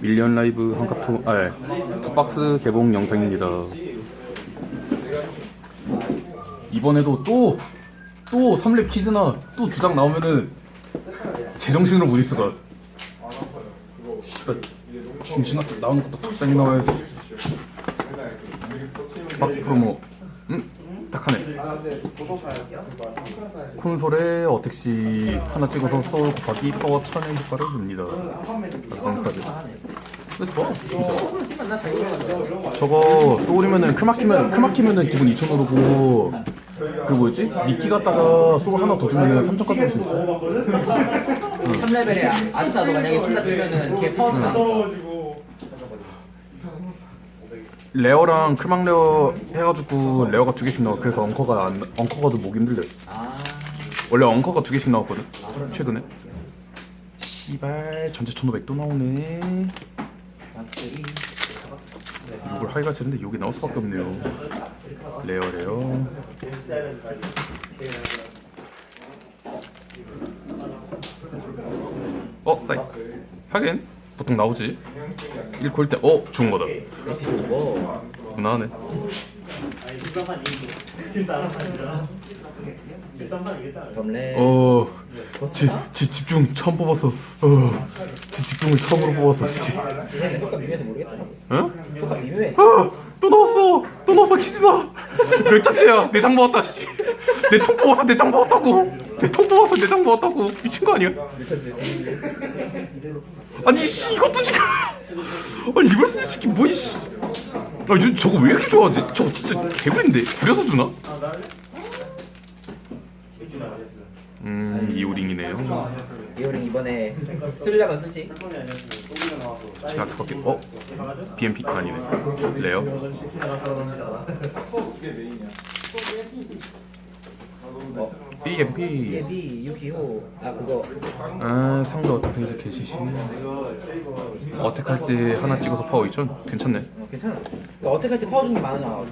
밀리언 라이브 한카토 아 투박스 개봉 영상입니다. 이번에도 또 또 3렙 퀴즈나 또 두 장 나오면은 제정신으로 못 있을 것 같아. 씨발 중신 앞에 나오는 것도 적당히 나와야지. 투박스 프로모 음? 딱 하네. 콘솔에 어택시 하나 찍어서 서울 곱하기 파워 천의 효과를 줍니다. 광까지. 근데 좋아. 진짜. 저거 또 오리면은 클 막히면 클 막히면은 기분 2천 오르고 그 뭐였지? 미키 갔다가 소울 하나 더 주면은 3천까지 줄수 있어. 3레벨에 아주사도 만약에 술다 치면은 걔 파워가 나. 레어랑 클막 레어 해가지고 레어가 두 개씩 나와. 그래서 엉커가 안, 엉커가 좀 목이 힘들래. 아, 원래 엉커가 두 개씩 나왔거든. 최근에. 씨발 전체 1,500도 나오네. 맞지. 이걸 하기가 싫은데 여기 나올 수밖에 없네요. 레어 레어. 어 사이트. 하긴 보통 나오지. 1콜 때 어 좋은 거다. 무난하네. 어. 지? 지 집중 처음 뽑았어. 어. 지 집중을 처음으로 뽑았어. 지. 이제 효과 미묘해서 모르겠더라고. 응? 효과 미묘해. 아, 또 나왔어. 또 나왔어 키즈나. 내장 모았다. 씨. 내통 뽑았어. 내장 모았다고. 내통 뽑았어. 내장 모았다고. 미친 거 아니야? 아니 씨 이것도 지금. 아니 리버스 치키 뭐이 씨. 아 요, 저거 왜 이렇게 좋아하지? 저거 진짜 개구인데 구려서 주나? 음 이오링이네요. 이호링 이번에 쓰려면 쓰지. 제가 특밖에 어? BMP 아니네. 레어. 어. BMP. 예비 유키호. 아 그거. 아 상도 페이지 개시시. 어택할 때 하나 찍어서 파워 2천 괜찮네. 어, 괜찮아. 그러니까 어떻게 할때 파워 준 게 많아.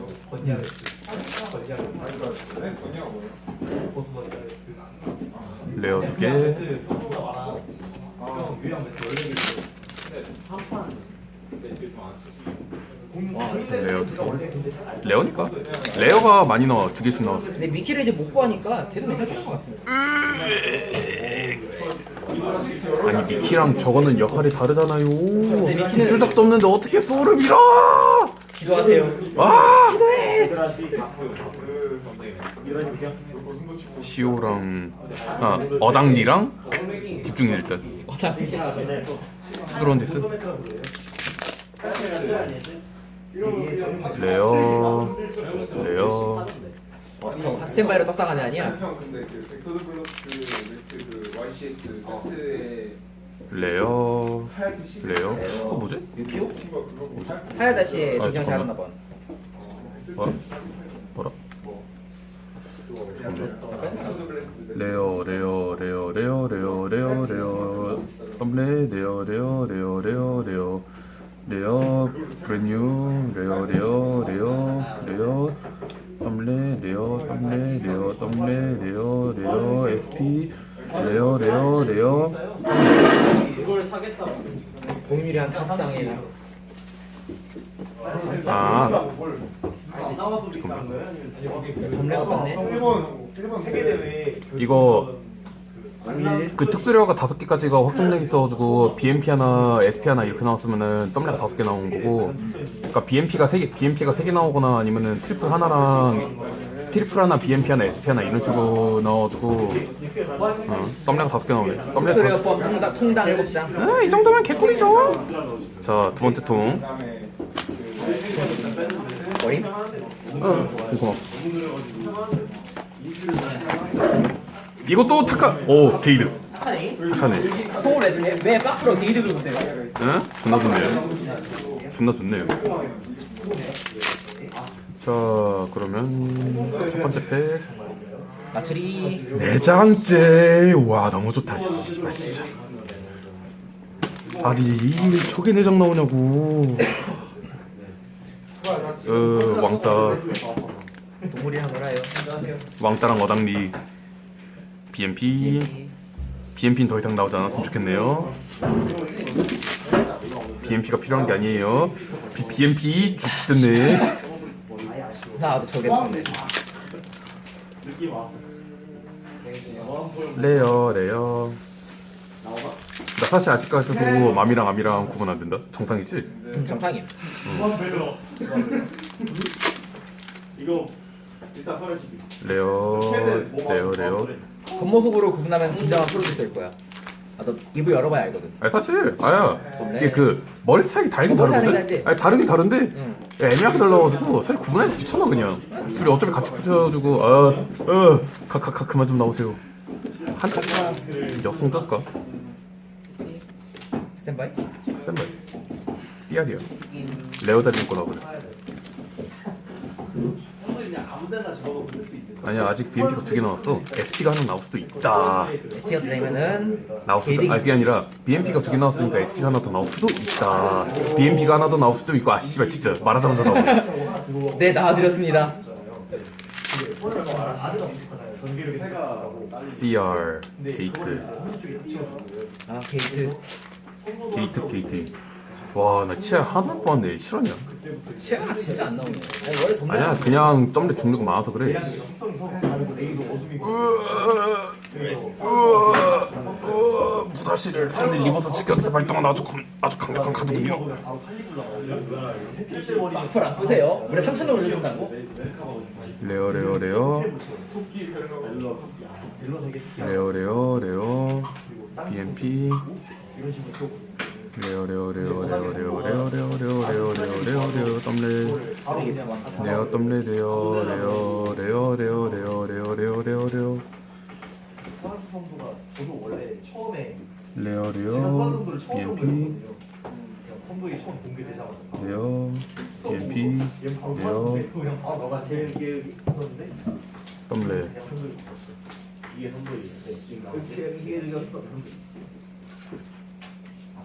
레어 두 개. 와. 레어 두 개. 레어니까. 레어가 많이 나와 두 개씩 나왔어. 근데 미키를 이제 못 구하니까 쟤도 괜찮을 것 같아. 아니 미키랑 저거는 역할이 다르잖아요. 미키는- 뒷줄닥도 없는데 어떻게 소울을 밀어? 기도하세요. 아! 시오랑 아 어당리랑 집중해 일단. 투드런디스 레어 레어 어, 저 하스텐바이로 떡상하는 아니야? 그그 세트에 레어 하얗게 시 레어 어 뭐지? 하야다시에 아, 잘하나 잠깐만. 봐. 뭐라? 레어 레어 레어 레어 레어 레어 레어 덤레 레어 레어 레어 레어 레어 레어 브랜뉴 레어 레어 레어 레어 덤레 레어 덤레 레어 덤레 레어 레어 SP 레어 레어 레어 동일이한 타스장에 아 일본 일본 세계 대회 이거 그 특수레어가 다섯 개까지가 확정돼 있어가지고 BMP 하나, SP 하나 이렇게 나왔으면은 덤레가 다섯 개 나온 거고, 그러니까 BMP가 세 개, BMP가 세 개 나오거나 아니면은 트리플 하나랑 트리플 하나, BMP 하나, SP 하나 이런 식으로 넣어가지고, 어, 덤레가 다섯 개 나오네. 덤레가 소리가 다섯- 포함 통당 통당 7장. 아, 이 정도면 개꿀이죠. 자, 두 번째 통. 어림? 어. 이것도 타카, 오, 게이드. 하네. 타카네. 통을 왜 주네? 왜 박프로 게이드를 보세요? 응? 존나 좋네요. 존나 좋네요. 자, 그러면 첫 번째 팩 마추리. 내장째. 와, 너무 좋다. 씨발 진짜. 아니 이 저게 내장 나오냐고. 어, 왕따, 동물이랑 놀아요. 왕따랑 어당리, BMP, BMP는 더 이상 나오지 않았으면 좋겠네요. BMP가 필요한 게 아니에요. B, BMP 죽겠네. 나도 저게. 레어 레어. 나 사실 아직까지도 맘이랑 암이랑 구분 안 된다. 정상이지? 음, 정상임. 무한 배로. 이거 일단 서열시키. 레어 레어 레어. 겉모습으로 구분하면 진정한 프로듀서일 거야. 나도 입을 열어봐야 알거든. 아니 사실 아야 이게 그 머리 스타일이 다르긴 머리. 스타일이 아니 다르긴 다른데 응. 애매하게 달라가지고 사실 구분하기 귀찮아 그냥. 둘이 어차피 같이 붙여가지고 아어카카카 그만 좀 나오세요. 한 역성 쩔까? 스탠바이. 삐알이야. 레어 자리 입고 있는. 아니야 아직 BMP가 두 개 나왔어. SP가 하나 나올 수도 있다. 티어 되면은 나올 수도 아 그게 아니라 BMP가 두 개 나왔으니까 SP가 하나 더 나올 수도 있다. BMP가 하나 더 나올 수도 있고 아 씨발 진짜 말하자마자 나오네. 네 나와드렸습니다. CR 게이트 아 게이트. 게이트 게이트. 와 나 치아 하나 못 봤는데 실화냐? 시야가 진짜 안 나오네. 아니 원래 돈 아니야 그냥 점례 중류가 많아서 그래. 무다시를 산들 리버서 지켰을 발동한 아주 강- 아주 강력한 카드군요. 악플 안 쓰세요? 우리 3천 원 올려준다고? 레어 레어 레어 레어 레어 레어 BMP 레어 레어 레어 레어 레어 레어 레어 레어 레어 레어 레어 덤레. 레어 덤레 레어 레어 레어 레어 레어 레어 레어 레어 레어 소환수 성도가 저도 원래 처음에 처음 본 BMP 선도이 처음 공개되자마자 레어 BMP 그냥 바로 너가 제일 기억이 있었는데 덤레 이게 한번 있는데 지금 나온 게 이렇게 이게 들렸어.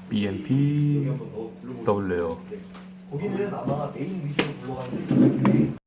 BNP W요. 거기는 아마 메인 위주로 굴러가는데